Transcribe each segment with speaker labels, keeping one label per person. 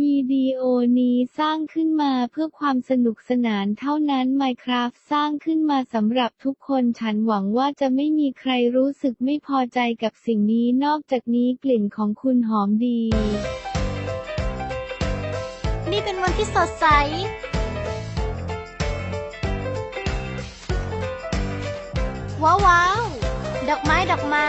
Speaker 1: วิดีโอนี้สร้างขึ้นมาเพื่อความสนุกสนานเท่านั้น Minecraft สร้างขึ้นมาสำหรับทุกคนฉันหวังว่าจะไม่มีใครรู้สึกไม่พอใจกับสิ่งนี้นอกจากนี้กลิ่นของคุณหอมดี
Speaker 2: นี่เป็นวันที่สดใส ว้าวว้าวดอกไม้ดอกไม้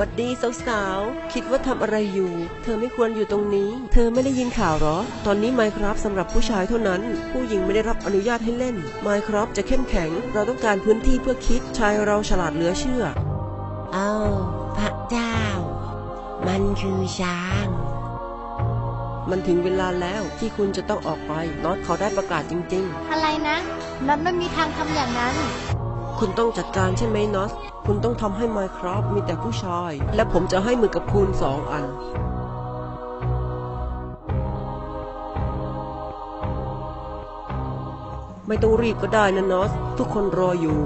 Speaker 3: วัดดีสาวๆ คิดว่าทำอะไรอยู่ เธอไม่ควรอยู่ตรงนี้ เธอไม่ได้ยินข่าวเหรอ ตอนนี้ Minecraft สำหรับผู้ชายเท่านั้น ผู้หญิงไม่ได้รับอนุญาตให้เล่น Minecraft จะเข้มแข็ง เราต้องการพื้นที่เพื่อคิด ชายเราฉลาดเหลือเชื่อ
Speaker 4: เอาพระเจ้า มันคือช้าง
Speaker 3: มันถึงเวลาแล้วที่คุณจะต้องออกไปน็อตเขาได้ประกาศจริง
Speaker 2: อะไรนะน็อตไม่มีทางทำอย่างนั้น
Speaker 3: ๆ คุณต้องจัดการใช่ไหมนอตคุณต้องทำให้ Minecraft มีแต่ผู้ชาย และผมจะให้มือกับคุณสองอัน ไม่ต้องรีบก็ได้นะนอส ทุกคนรออยู่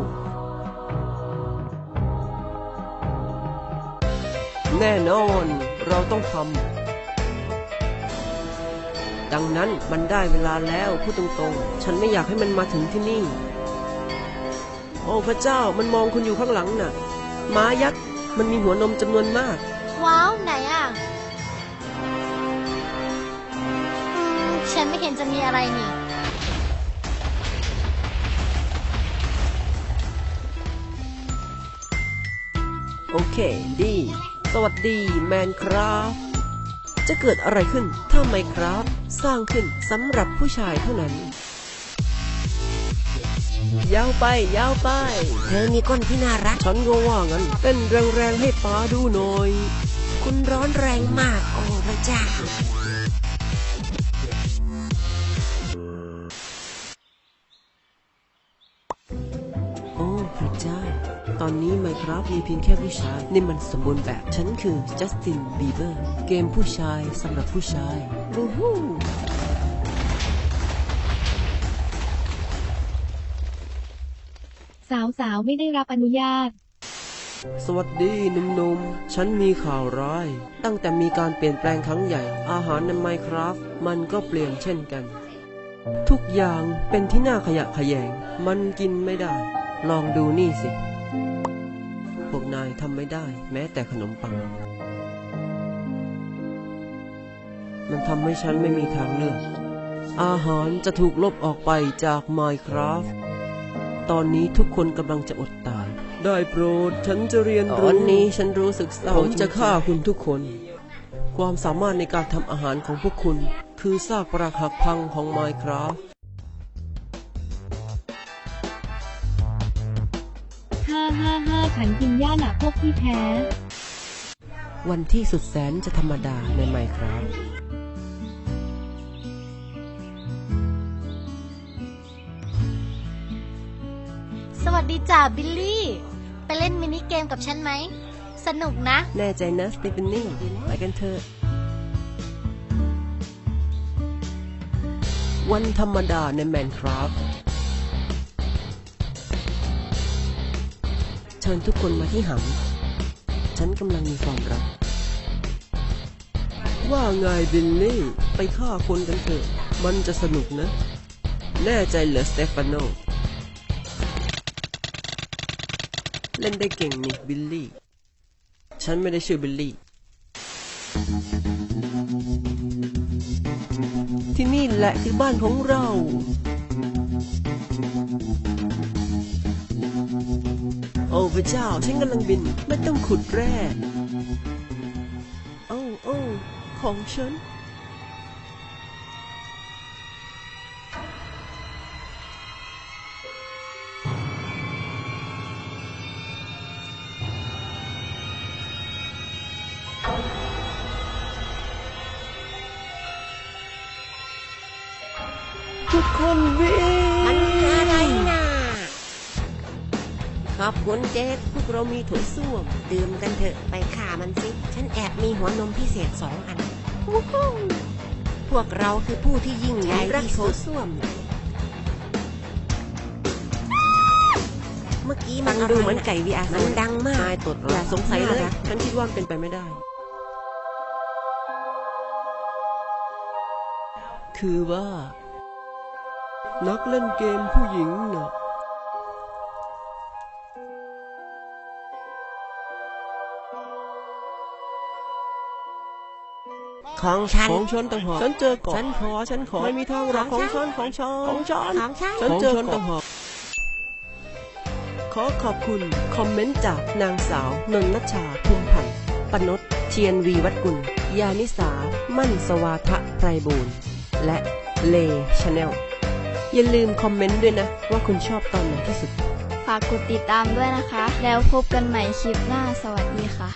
Speaker 3: แน่นอน เราต้องทำดังนั้นมันได้เวลาแล้วพูดตรงๆ ฉันไม่อยากให้มันมาถึงที่นี่ โอ้พระเจ้ามันมองคุณอยู่ข้างหลังน่ะ ม้ายักษ์มันมีหัวนมจำนวนมาก
Speaker 2: ว้าวไหนอะอืมฉันไม่เห็นจะมีอะไรนี่
Speaker 3: โอเค ดี สวัสดีแมนครับ จะเกิดอะไรขึ้นถ้าไมครับ สร้างขึ้นสำหรับผู้ชายเท่านั้น ยาวไปยาวไป
Speaker 4: เธอมีก้นที่น่ารัก
Speaker 3: ฉันก็ว่างั้นเต้นแรงๆให้ป้าดูหน่อย
Speaker 4: คุณร้อนแรงมากโอ้พระเจ้า
Speaker 3: โอ้พระเจ้า ตอนนี้ไมครับมีเพียงแค่ผู้ชายนี่มันสมบูรณ์แบบ ฉันคือจัสตินบีเบอร์ เกมผู้ชายสำหรับผู้ชายวู้ฮู้
Speaker 1: สาวๆไม่ได้รับอนุญาต
Speaker 3: สวัสดีหนุ่มๆ ฉันมีข่าวร้าย ตั้งแต่มีการเปลี่ยนแปลงครั้งใหญ่ อาหารในไมครับมันก็เปลี่ยนเช่นกัน ทุกอย่างเป็นที่น่าขยะแขยง มันกินไม่ได้ ลองดูนี่สิ พวกนายทำไม่ได้ แม้แต่ขนมปัง มันทำให้ฉันไม่มีทางเลือก อาหารจะถูกลบออกไปจาก Minecraft ตอนนี้ทุกคนกำลังจะอดตาย ได้โปรด ฉันจะเรียนรู้ตอนนี้ฉันรู้สึกเศร้าผมจะฆ่าคุณทุกคน ความสามารถในการทำอาหารของพวกคุณ คือซากปรักหักพังของ Minecraft
Speaker 1: ฮ่าฮ่าฮ่าฉันกินหญ้าหนาพวกพี่แพ้
Speaker 3: วันที่สุดแสนจะธรรมดาใน Minecraft
Speaker 2: สวัสดีจ่าบิลลี่ ไปเล่นมินิเกมกับฉันไหม สนุกนะ
Speaker 3: แน่ใจนะสตีฟนนี่ไปกันเถอะ วันธรรมดาใน Minecraft เชิญทุกคนมาที่หำฉันกำลังมีความรัก ว่าไงบิลลี่ ไปฆ่าคนกันเถอะ มันจะสนุกนะ แน่ใจเหรอสเตฟานโน เล่นได้เก่งนี่บิลลี่ ฉันไม่ได้ชื่อบิลลี่ ที่นี่แหละคือบ้านของเรา โอ้พระเจ้า ฉันกำลังบิน ไม่ต้องขุดแร่ โอ้โอ้ของฉัน คนวิ่ง
Speaker 4: มันคืออะไรน่ะ
Speaker 3: ขอบคุณเจสพวกเรามีโถส้วม
Speaker 4: ดื่มกันเถอะไปฆ่ามันสิ ฉันแอบมีหัวนมพิเศษสองอัน
Speaker 3: วู้ฮู้พ
Speaker 4: วกเราคือผู้ที่ยิ่งใหญ่
Speaker 3: รัก
Speaker 4: ที่
Speaker 3: โถ
Speaker 4: สุด
Speaker 3: ส้วม
Speaker 4: เมื่อกี้
Speaker 3: ฟั
Speaker 4: มัน
Speaker 3: ง
Speaker 4: อะไร
Speaker 3: ดูเหมือนไก่วีอา
Speaker 4: มันดังมาก
Speaker 3: นายตดอย่าสงสัยเลย
Speaker 4: น่ารัก
Speaker 3: ฉันคิดว่ามันเป็นไปไม่ได้ คือว่า นักเล่นเกมผู้หญิงน่ะ
Speaker 4: ของฉัน
Speaker 3: ของฉันต่างหากฉันเจอก่อนฉันขอฉันขอไม่มีทางหรอก
Speaker 4: ข
Speaker 3: ข
Speaker 4: อ
Speaker 3: องง
Speaker 4: ฉั
Speaker 3: ฉั
Speaker 4: น
Speaker 3: นของฉัน
Speaker 4: ของฉัน
Speaker 3: ของฉัน
Speaker 4: ของฉัน
Speaker 3: ฉันเจอต่างหากขอขอบคุณคอมเมนต์จากนางสาวนนนัชชาภูมิพันธ์ปนดเทียนวีวัดกุล ยานิสา มั่นสวาทะไพรบูรณ์และเลชาแนล อย่าลืมคอมเมนต์ด้วยนะ ว่าคุณชอบตอนไหนที่สุด
Speaker 5: ฝากกดติดตามด้วยนะคะ แล้วพบกันใหม่คลิปหน้าสวัสดีค่ะ